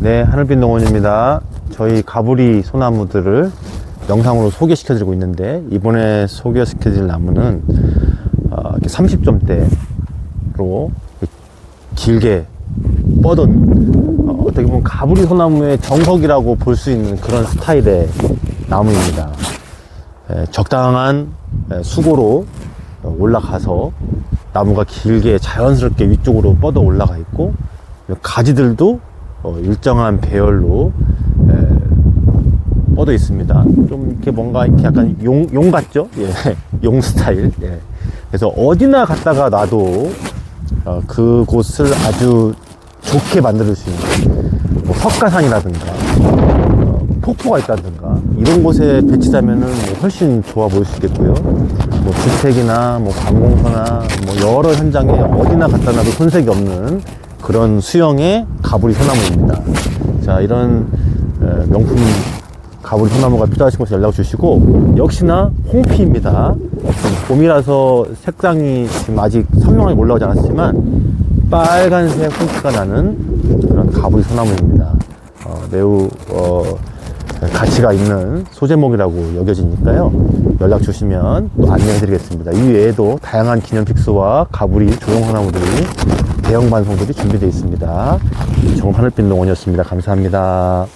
네, 하늘빛 농원입니다. 저희 가브리 소나무들을 영상으로 소개시켜 드리고 있는데 이번에 소개시켜 드릴 나무는 어, 이렇게 30점대로 길게 뻗은 어, 어떻게 보면 가브리 소나무의 정석이라고 볼 수 있는 그런 스타일의 나무입니다. 에, 적당한 에, 수고로 어, 올라가서 나무가 길게 자연스럽게 위쪽으로 뻗어 올라가 있고 가지들도 어, 일정한 배열로 에, 뻗어 있습니다. 좀 이렇게 뭔가 이렇게 약간 용, 용 같죠? 예, 용 스타일. 예. 그래서 어디나 갔다가 놔도 어, 그곳을 아주 좋게 만들 수 있는 뭐 석가산이라든가 어, 폭포가 있다든가 이런 곳에 배치자면은 뭐 훨씬 좋아 보일 수 있겠고요. 뭐 주택이나 뭐 관공서나 뭐 여러 현장에 어디나 갖다 놔도 손색이 없는 그런 수영의 가브리 소나무입니다. 자 이런 에, 명품 가브리 소나무가 필요하신 곳에 연락 주시고 역시나 홍피입니다. 봄이라서 색상이 지금 아직 선명하게 올라오지 않았지만 빨간색 홍피가 나는 그런 가브리 소나무입니다. 어, 매우 어, 가치가 있는 소제목이라고 여겨지니까요. 연락 주시면 또 안내해 드리겠습니다. 이 외에도 다양한 기념 픽스와 가브리 조형 소나무들이 대형 반송들이 준비되어 있습니다. 정하늘빛 농원이었습니다. 감사합니다.